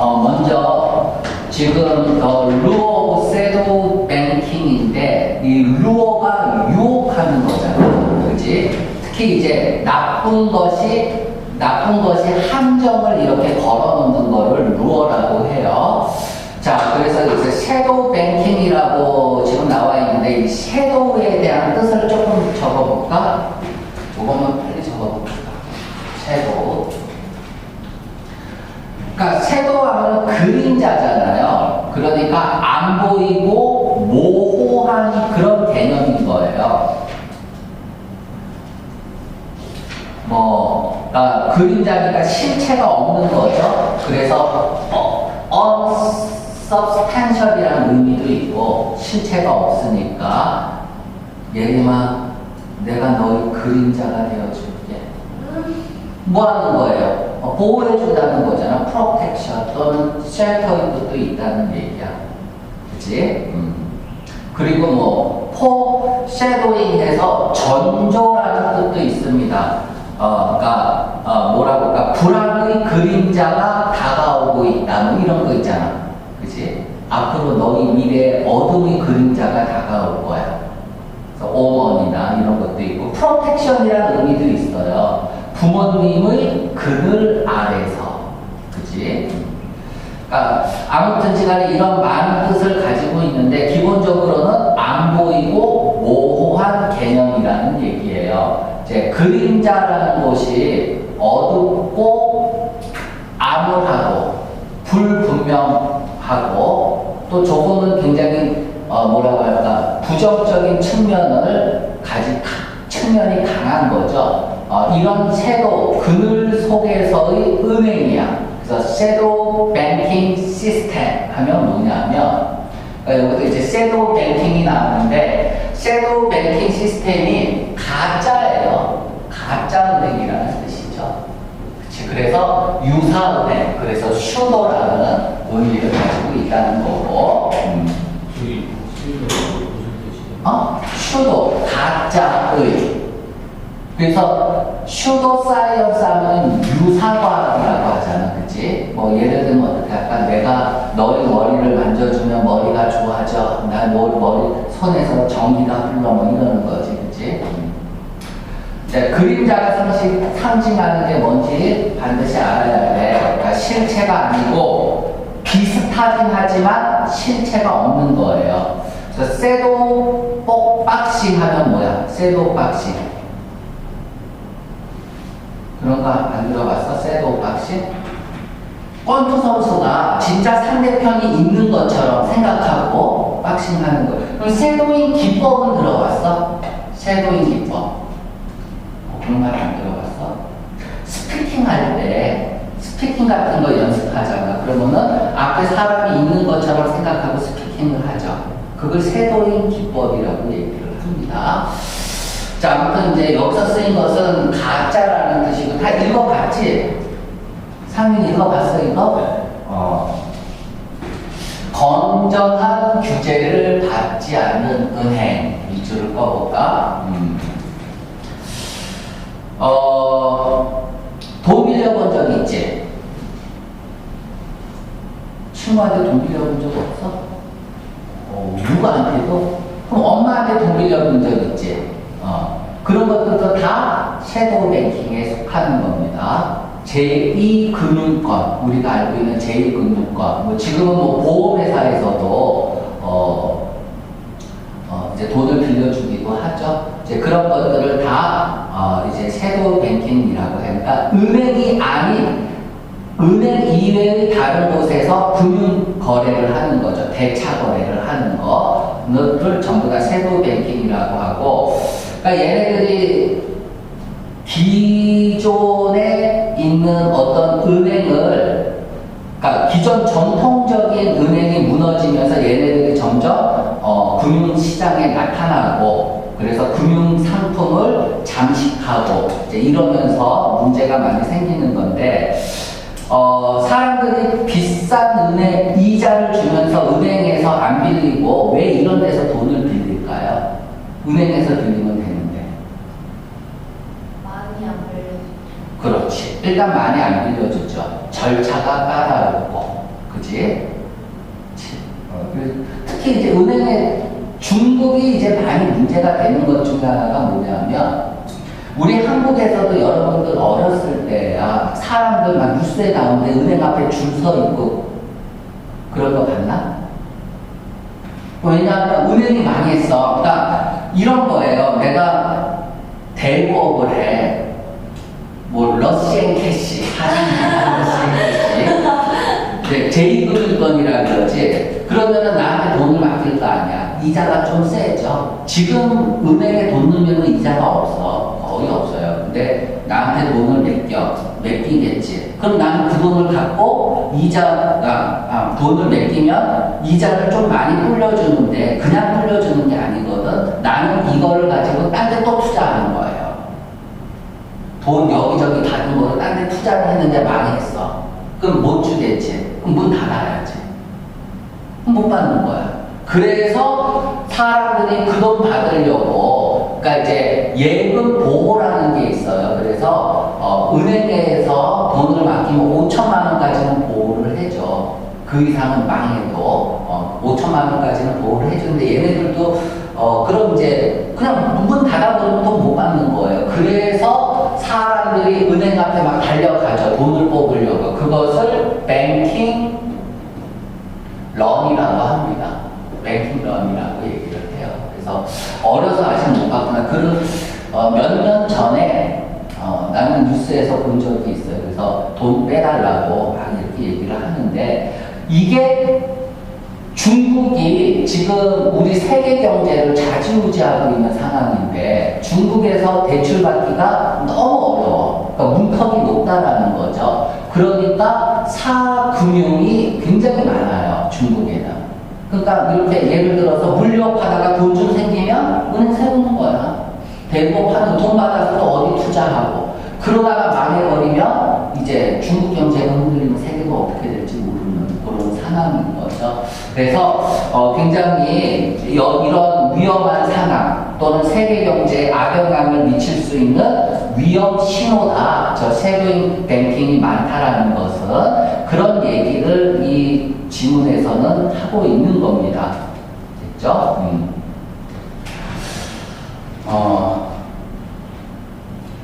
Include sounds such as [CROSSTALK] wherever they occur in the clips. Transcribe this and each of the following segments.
어, 먼저 지금 어, 루어 셋도 뱅킹인데 이 루어가 유혹하는 거잖아, 그렇지? 특히 이제 나쁜 것이 나쁜 것이 함정을 이렇게 걸어놓는 거를 루어라고 해요. 자, 그래서 이제 섀도우 뱅킹이라고 지금 나와 있는데 이 섀도우에 대한 뜻을 조금 적어볼까? 이거만 빨리 적어볼까? 섀도우. 그러니까 섀도우 하면 그림자잖아요. 그러니까 안 보이고 모호한 그런 개념인 거예요. 뭐, 그러니까 그림자니까 실체가 없는 거죠. 그래서 어, unsubstantial이라는 의미도 있고 실체가 없으니까 예림아 내가 너의 그림자가 되어줄게. 뭐 하는 거예요? 어, 보호해준다는 거잖아. protection 또는 shelter의 뜻도 있다는 얘기야. 그치? 음. 그리고 뭐, foreshadowing 해서 전조라는 뜻도 있습니다. 어, 그니까, 어, 뭐라고, 그니까, 불안의 그림자가 다가오고 있다. 뭐 이런 거 있잖아. 그치? 앞으로 너희 미래에 어둠의 그림자가 다가올 거야. 그래서 오먼이나 이런 것도 있고, 프로텍션이라는 의미도 있어요. 부모님의 그늘 아래서. 그치? 그러니까 아무튼 간에 이런 많은 뜻을 가지고 있는데 기본적으로는 안 보이고 모호한 개념이라는 얘기예요. 이제 그림자라는 것이 어둡고 암울하고 불분명하고 또 조금은 굉장히 어 뭐라고 할까 부정적인 측면을 가진 측면이 강한 거죠. 어 이런 섀도우 그늘 속에서의 은행이야. 그래서 섀도우 뱅킹 시스템 하면 뭐냐면 어, 여기도 이제 섀도우 뱅킹이 나오는데 섀도우 뱅킹 시스템이 가짜예요. 가짜 은행이라는 뜻이죠. 그치? 그래서 유사 은행, 그래서 슈도라는 의미를 가지고 있다는 거고, 음. 어? 슈도, 가짜의. 그래서 슈도 사이언스 하면 유사과학이라고 하잖아, 그치? 뭐 예를 들면 어떻게 할까? 내가 너의 머리를 만져주면 머리가 좋아져. 나 머- 머리, 손에서 전기가 흘러, 뭐 이러는 거지, 그치? 네, 그림자가 상징, 상징하는 게 뭔지 반드시 알아야 돼. 그러니까 실체가 아니고 비슷하긴 하지만 실체가 없는 거예요. 그래서 쇠도 복 박싱 하면 뭐야? 쇠도 박싱. 그런 거 안 들어봤어? 쇠도 박싱? 권투 선수가 진짜 상대편이 있는 것처럼 생각하고 박싱 하는 거. 그럼 쇠도인 기법은 들어봤어? 쇠도인 기법. 어, 그런 말 안 들어봤어? 스피킹 할 때, 스피킹 같은 거 연습하잖아. 그러면은 앞에 사람이 있는 것처럼 생각하고 스피킹을 하죠. 그걸 세도인 기법이라고 얘기를 합니다. 자, 아무튼 이제 여기서 쓰인 것은 가짜라는 뜻이고, 다 읽어봤지? 상민 읽어봤어, 이거? 어. 건전한 규제를 받지 않는 은행. 이 줄을 꺼볼까? 음. 어, 돈 빌려본 적 있지? 친구한테 돈 빌려본 적 없어? 어, 누구한테도? 그럼 엄마한테 돈 빌려본 적 있지? 어, 그런 것들도 다 섀도우 뱅킹에 속하는 겁니다. 제2금융권, 우리가 알고 있는 제2금융권, 뭐 지금은 뭐 보험회사에서도 어, 어, 이제 돈을 빌려주기도 하죠. 이제 그런 것들을 다 어, 이제 섀도우 뱅킹이라고 해요. 그러니까 은행이 아닌 은행 이외의 다른 곳에서 금융 거래를 하는 거죠. 대차 거래를 하는 거를 전부 다 섀도우 뱅킹이라고 하고, 그러니까 얘네들이 기존에 있는 어떤 은행을 그러니까 기존 정통적인 은행이 무너지면서 얘네들이 점점 어, 금융 시장에 나타나고 그래서 금융 상품을 잠식하고 이러면서 문제가 많이 생기는 건데 어, 사람들이 비싼 은행 이자를 주면서 은행에서 안 빌리고 왜 이런 데서 돈을 빌릴까요? 은행에서 빌리면 되는데. 많이 안 빌려줘. 그렇지. 일단 많이 안 빌려주죠. 절차가 까다롭고. 그지? 치- 어, 특히 이제 은행에 중국이 이제 많이 문제가 되는 것 중에 하나가 뭐냐면 우리 한국에서도 여러분들 어렸을 때야 사람들 막 뉴스에 나오는데 은행 앞에 줄 서 있고 그런 거 봤나? 왜냐하면 은행이 망했어. 그러니까 이런 거예요. 내가 대부업을 해. 뭐 러시앤 캐시, 러시앤 캐시. 네, 제2금융권이라 그러지. 그러면은 나한테 돈을 맡길 거 아니야. 이자가 좀 세죠. 지금 은행에 돈 넣으면 이자가 없어. 거의 없어요. 근데 나한테 돈을 맡겨. 맡기겠지. 그럼 나는 그 돈을 갖고 이자가, 아, 돈을 맡기면 이자를 좀 많이 불려주는데 그냥 불려주는 게 아니거든. 나는 이거를 가지고 딴 데 또 투자하는 거예요. 돈 여기저기 다른 거를 딴데 투자를 했는데 망했어. 그럼 못 주겠지. 그럼 문 닫아야지. 그럼 못 받는 거야. 그래서 사람들이 그 돈 받으려고, 그러니까 이제 예금 보호라는 게 있어요. 그래서 어, 은행에서 돈을 맡기면 5천만 원까지는 보호를 해줘. 그 이상은 망해도 어, 5천만 원까지는 보호를 해주는데 얘네들도 어, 그럼 이제 그냥 문 닫아버리면 돈 못 받는 거예요. 그래서 사람들이 은행 앞에 막 달려가죠. 돈을 뽑으려고. 그것을 뱅킹 런이라고 합니다. 뱅킹 런이라고 얘기를 해요. 그래서 어려서 아직 못 봤구나. 그, 어, 몇년 전에 어, 나는 뉴스에서 본 적이 있어요. 그래서 돈 빼달라고 막 이렇게 얘기를 하는데 이게 중국이 지금 우리 세계 경제를 좌지우지하고 있는 상황인데 중국에서 대출 받기가 너무 어려워. 그러니까 문턱이 높다라는 거죠. 그러니까 사금융이 굉장히 많아요. 중국에는. 그러니까 이렇게 예를 들어서 물려받다가 돈 좀 생기면 은행 세우는 거야. 대부업하는 돈 받아서 또 어디 투자하고 그러다가 망해버리면 이제 중국 경제가 흔들리면 세계가 어떻게 될지 모르는 그런 상황인 거죠. 그래서 어, 굉장히 여- 이런 위험한 상황 또는 세계 경제에 악영향을 미칠 수 있는 위험 신호다. 저 세금 뱅킹이 많다라는 것은 그런 얘기를 이 지문에서는 하고 있는 겁니다. 됐죠? 음. 어,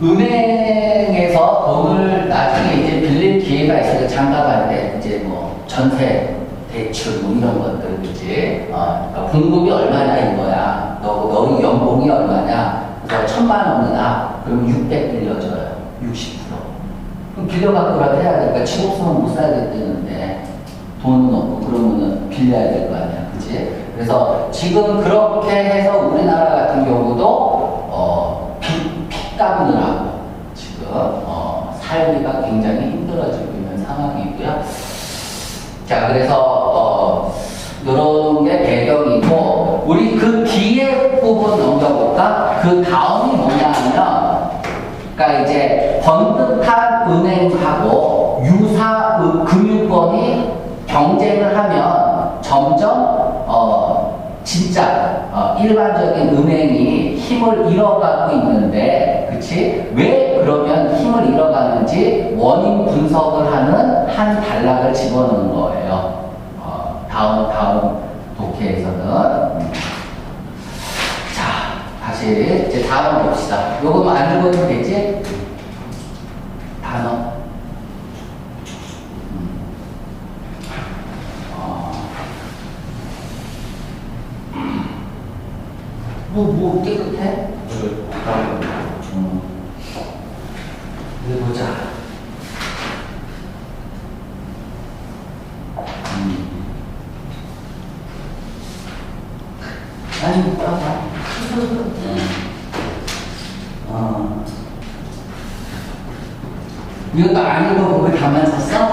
은행에서 돈을 나중에 이제 빌릴 기회가 있어요. 장가갈 때 이제 뭐 전세 대출 뭐 이런 것들 그지? 어, 그러니까 공급이 얼마냐 이거야. 너 너희 연봉이 얼마냐? 그래서 천만 원이나 그러면 600 빌려줘요. 60%. 그럼 빌려갖고라도 해야 되니까 집 없으면 못 살겠다는데 돈은 없고 그러면은 빌려야 될 거 아니야, 그지? 그래서 지금 그렇게 해서 우리나라 같은 경우도 어, 빚, 빚 갚느라고 지금 어, 살기가 굉장히 힘들어지고 있는 상황이고요. 자, 그래서 어, 이런 게 배경이고 우리 그 뒤에 부분 넘겨볼까? 그 다음이 뭐냐면 그러니까 이제 번듯한 은행하고 유사 은- 금융권이 경쟁을 하면 점점 어 진짜 어 일반적인 은행이 힘을 잃어가고 있는데 그치 왜 그러면 힘을 잃어가는지 원인 분석을 하는 한 단락을 집어넣은 거예요. 어, 다음 다음 독해에서는 음. 자, 다시 이제 단어 봅시다. 요거 안 읽어도 되지? 단어. 음. 어. 뭐, 뭐 깨끗해? 음. 어디 보자. 음. 아니, 봐봐. 어. 이것도 안 읽어보고 가만 섰어?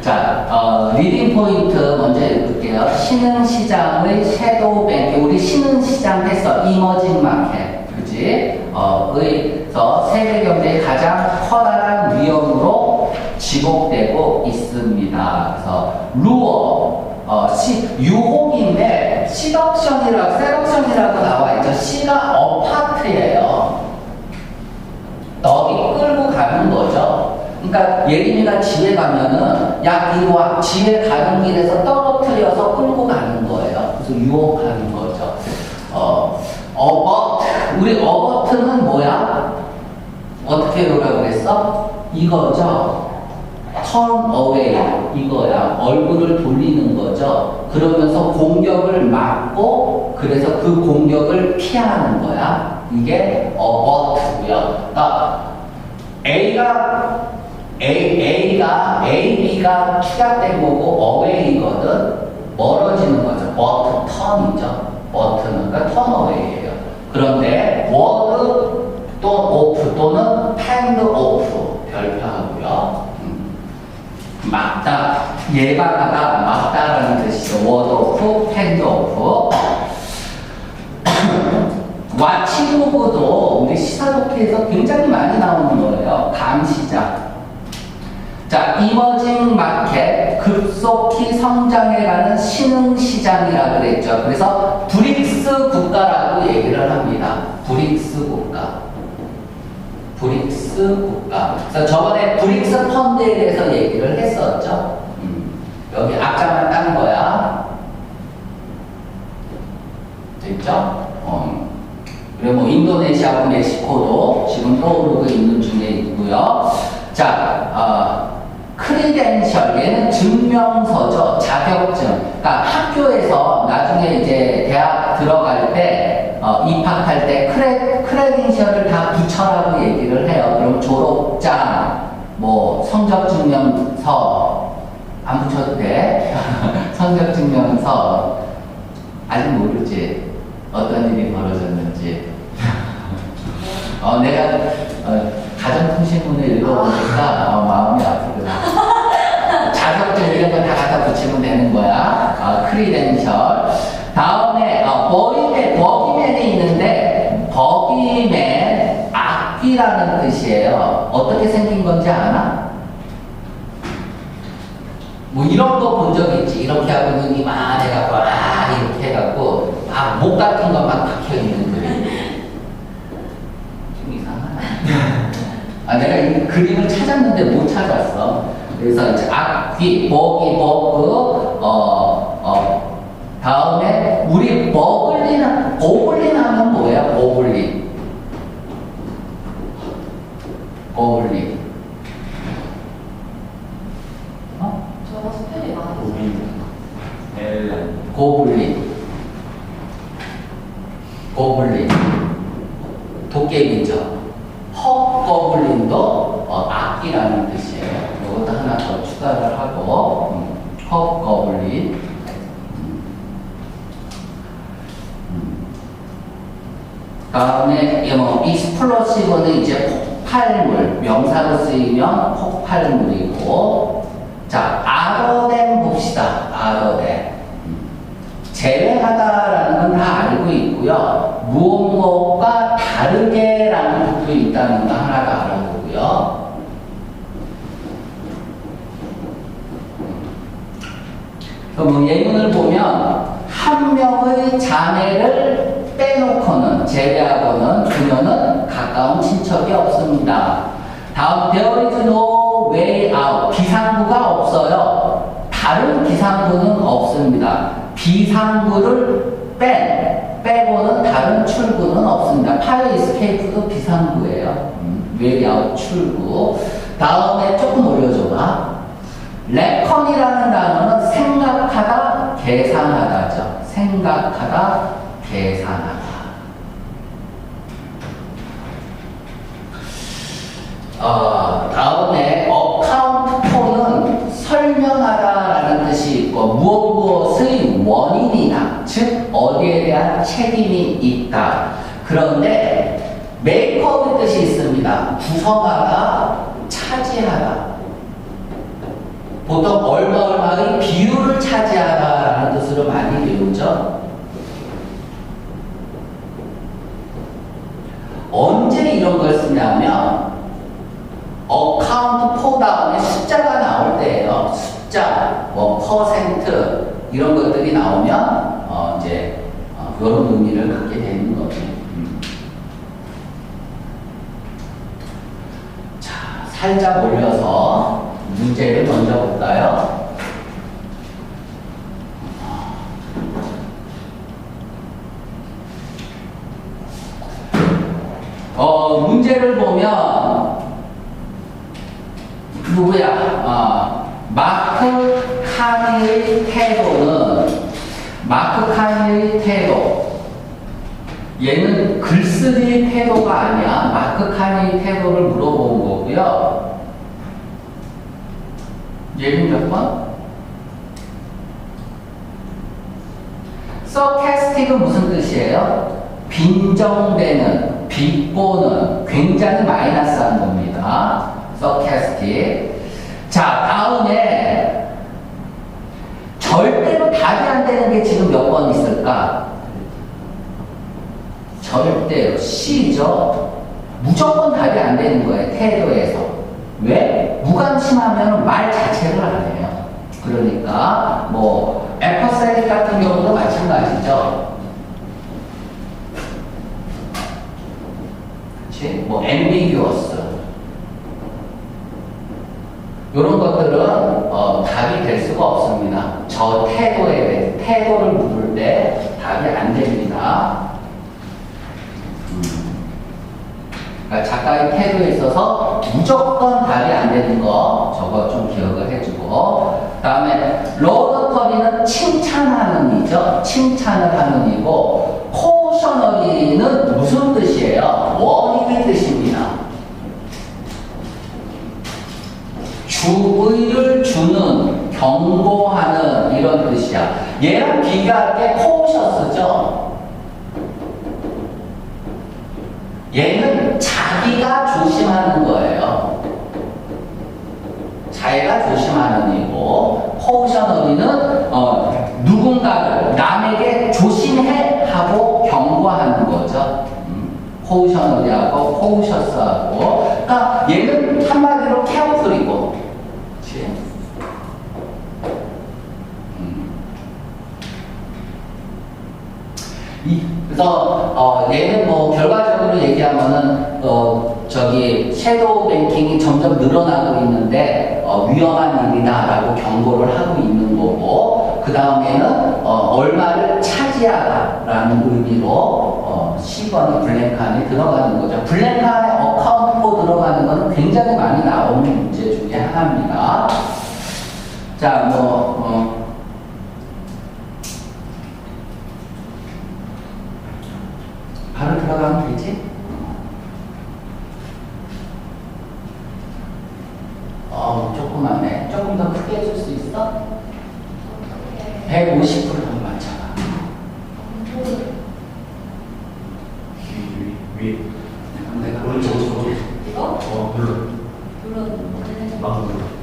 자, 어, 리딩 포인트 먼저 읽을게요. 신흥시장의 섀도우 뱅킹. 우리 신흥시장 했어. 이머징 마켓. 그지? 어, 의서 세계 경제의 가장 커다란 위험으로 지목되고 있습니다. 그래서 루어, 어, 시, 유혹인데 시덕션이라고, 세덕션이라고 나와 있죠. 시가 어파트예요. 너희 끌고 가는 거죠. 그러니까 예림이가 집에 가면은 야 이거 집에 가는 길에서 떨어뜨려서 끌고 가는 거예요. 그래서 유혹하는 거죠. 어, 어버트 우리 어버트는 뭐야? 어떻게 노라고 그랬어? 이거죠. turn away 이거야. 얼굴을 돌리는 거죠. 그러면서 공격을 막고 그래서 그 공격을 피하는 거야. 이게 abort고요. 그러니까 A가 A, A가 A, B가 투약된 거고 away거든. 멀어지는 거죠. but turn이죠. but는 그러니까 turn away예요. 그런데 word 또 off 또는 hand off 별표하고요. 음. 막다, 예방하다, 막다라는 뜻이죠. word off, hand off. 와치로그도 우리 시사독해에서 굉장히 많이 나오는 거예요. 감시자. 자, 이머징 마켓, 급속히 성장해가는 신흥 시장이라고 그랬죠. 그래서 브릭스 국가라고 얘기를 합니다. 브릭스 국가. 브릭스 국가. 그래서 저번에 브릭스 펀드에 대해서 얘기를 했었죠. 음, 여기 앞자만 딴 거야. 됐죠? 어. 그리고 뭐 인도네시아하고 멕시코도 지금 떠오르고 있는 중에 있고요. 자, 어, 크리덴셜 얘는 증명서죠. 자격증. 그러니까 학교에서 나중에 이제 대학 들어갈 때 어, 입학할 때 크레 크레덴셜을 다 붙여라고 얘기를 해요. 그럼 졸업장, 뭐 성적 증명서 안 붙여도 돼. [LAUGHS] 성적 증명서 아직 모르지. 어떤 일이 벌어졌는지. 어, 내가 어, 가정통신문을 읽어보니까 어, 마음이 아프더라. 자격증 이런 거 다 갖다 붙이면 되는 거야. 어, 크리덴셜. 다음에 어, 버기맨, 버기맨이 있는데 버기맨 악귀라는 뜻이에요. 어떻게 생긴 건지 아나? 뭐 이런 거 본 적 있지. 이렇게 하고 눈이 막 해갖고 아 이렇게 해갖고 막 목 같은 것만 박혀 있는 그림. 좀 이상하네. 아 내가 이 그림을 찾았는데 못 찾았어. 그래서 이제 악귀, 버기, 버그, 어, 어, 다음에 우리 버글린, 고블린 하면 뭐야? 고블린. 고블린. 어? 저거 스펠이 많아서 고빈, 엘, 고블린. 고블린. 도깨비죠. 헉거블린도 어, 악기라는 뜻이에요. 이것도 하나 더 추가를 하고, 음, 헉거블린. 음. 다음에 이 뭐, 익스플로시브는 이제 폭발물, 명사로 쓰이면 폭발물이고, 자, 아더덴 봅시다. 아더덴. 제외하다라는 건 다 알고 있고요. 무엇무엇과 다르게라는 뜻도 있다는 거 하나 더 알아보고요. 그럼 뭐 예문을 보면 한 명의 자매를 빼놓고는 제외하고는 그녀는 가까운 친척이 없습니다. 다음 there is no way out 비상구가 없어요. 다른 비상구는 없습니다. 비상구를 뺀 빼고는 다른 출구는 없습니다. 파이어 이스케이프도 비상구예요. 음, way out 출구. 다음에 조금 올려줘봐. 레컨이라는 단어는 생각하다, 계산하다죠. 생각하다, 계산하다. 어, 다음에 어카운트 포는 설명하다라는 뜻이 있고 무엇 무엇의 원인이나 즉 어디에 대한 책임이 있다. 그런데 메이크업의 뜻이 있습니다. 구성하다, 차지하다. 보통 얼마 얼마의 비율을 차지하다라는 뜻으로 많이 배우죠. 언제 이런 걸 쓰냐면 어 카운트 포 다음에 숫자가 나올 때예요. 숫자, 뭐 퍼센트 이런 것들이 나오면 어 이제 어 이런 의미를 갖게 되는 거죠. 음. 자, 살짝 올려서 문제를 먼저 볼까요? 어, 문제를 보면 누구야? 아, 마크 카니의 태도는 마크 카니의 태도 얘는 글쓰기 태도가 아니야. 마크 카니의 태도를 물어본 거고요. 얘는 몇 번? 서캐스틱은 무슨 뜻이에요? 빈정되는, 비꼬는, 굉장히 마이너스한 겁니다. 서캐스틱. 자, 다음에 절대로 답이 안 되는 게 지금 몇 번 있을까? 절대로 C죠. 무조건 답이 안 되는 거예요. 태도에서. 왜? 무관심하면 말 자체를 안 해요. 그러니까 뭐 에퍼세틱 같은 경우도 마찬가지죠. 그치? 뭐 ambiguous 이런 것들은 어, 답이 될 수가 없습니다. 저 태도에 대해 태도를 물을 때 답이 안 됩니다. 그러니까 작가의 태도에 있어서 무조건 답이 안 되는 거 저거 좀 기억을 해주고 다음에 로드커리는 칭찬하는 이죠 칭찬을 하는 이고 코셔너리는 무슨 뜻이에요? 원인의 뜻입니다 주의를 주는 경고하는 이런 뜻이야 얘랑 비교할 게 코셔스죠 얘는 자기가 조심하는 거예요. 자기가 조심하는 이고 포셔너리는 어, 누군가를 남에게 조심해 하고 경고하는 거죠. 포셔너리하고 포셔스하고 그러니까 얘는 한마디로 케어풀이고 그치? 음. 이, 그래서 어, 얘는 뭐 결과적으로 얘기하면은 어, 저기 섀도우 뱅킹이 점점 늘어나고 있는데 어, 위험한 일이다라고 경고를 하고 있는 거고 그 다음에는 어, 얼마를 차지하라라는 의미로 어, 10번의 블랭크 안에 들어가는 거죠. 안에 어카운트로 들어가는 거는 굉장히 많이 나오는 문제 중에 하나입니다. 자, 뭐